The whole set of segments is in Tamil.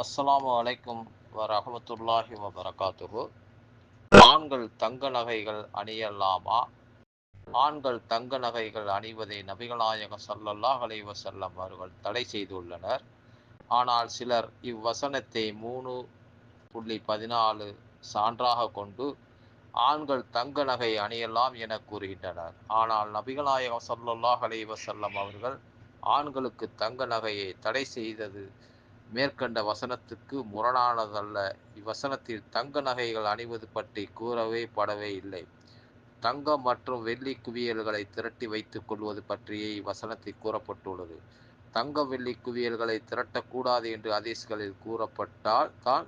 அஸ்ஸலாமு அலைக்கும் வரமத்துல்லாஹி வபரகாத்துஹு. ஆண்கள் தங்க நகைகள் அணியலாமா? ஆண்கள் தங்க நகைகள் அணிவதை நபிகளாயக சல்லல்லாஹ் அலைவசல்லம் அவர்கள் தடை செய்துள்ளனர். ஆனால் சிலர் இவ்வசனத்தை மூணு புள்ளி பதினாலு சான்றாக கொண்டு ஆண்கள் தங்க நகை அணியலாம் என கூறுகின்றனர். ஆனால் நபிகளாயகம் ஸல்லல்லாஹு அலைவசல்லம் அவர்கள் ஆண்களுக்கு தங்க நகையை தடை செய்தது மேற்கண்ட வசனத்துக்கு முரணானதல்ல. இவ்வசனத்தில் தங்க நகைகள் அணிவது பற்றி கூறவே படவே இல்லை. தங்கம் மற்றும் வெள்ளி குவியல்களை திரட்டி வைத்துக் கொள்வது பற்றியே இவ்வசனத்தில் கூறப்பட்டுள்ளது. தங்க வெள்ளி குவியல்களை திரட்டக்கூடாது என்று ஹதீஸ்களில் கூறப்பட்டால் தான்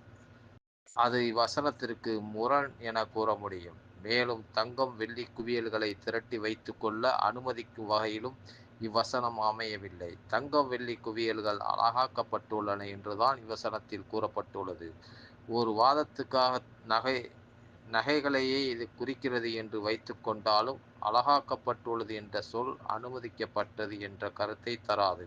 அது இவ்வசனத்திற்கு முரண் என கூற முடியும். மேலும் தங்கம் வெள்ளி குவியல்களை திரட்டி வைத்துக்கொள்ள அனுமதிக்கும் வகையிலும் இவ்வசனம் அமையவில்லை. தங்கம் வெள்ளி குவியல்கள் அழகாக்கப்பட்டுள்ளன என்றுதான் இவ்வசனத்தில் கூறப்பட்டுள்ளது. ஒரு வாதத்துக்காக நகை நகைகளையே இது குறிக்கிறது என்று வைத்துக்கொண்டாலும் அழகாக்கப்பட்டுள்ளது என்ற சொல் அனுமதிக்கப்பட்டது என்ற கருத்தை தராது.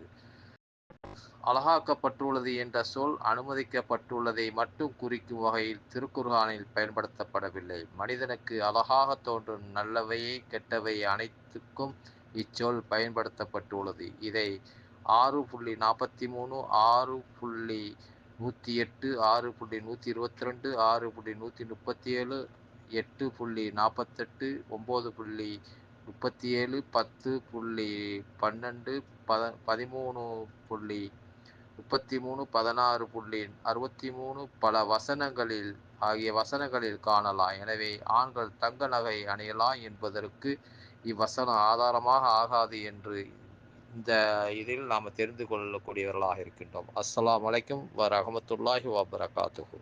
அழகாக்கப்பட்டுள்ளது என்ற சொல் அனுமதிக்கப்பட்டுள்ளதை மட்டும் குறிக்கும் வகையில் திருக்குர்ஹானில் பயன்படுத்தப்படவில்லை. மனிதனுக்கு அழகாக தோன்றும் நல்லவையே கெட்டவை அனைத்துக்கும் இச்சொல் பயன்படுத்தப்பட்டுள்ளது. இதை ஆறு புள்ளி நாற்பத்தி மூணு ஆறு புள்ளி நூற்றி எட்டு ஆறு புள்ளி நூற்றி இருபத்தி ரெண்டு ஆறு புள்ளி நூற்றி முப்பத்தி ஏழு எட்டு புள்ளி நாற்பத்தெட்டு ஒம்பது புள்ளி முப்பத்தி ஏழு பத்து புள்ளி பன்னெண்டு பத பதிமூணு புள்ளி முப்பத்தி மூணு பதினாறு புள்ளி அறுபத்தி மூணு பல வசனங்களில் ஆகிய வசனங்களில் காணலாம். எனவே ஆண்கள் தங்க நகை அணியலாம் என்பதற்கு இவ்வசனம் ஆதாரமாக ஆகாது என்று இந்த இதில் நாம் தெரிந்து கொள்ளக்கூடியவர்களாக இருக்கின்றோம். அஸ்லாம் அலைக்கும் வ ரஹமத்துல்லாஹி வபரகாத்துஹு.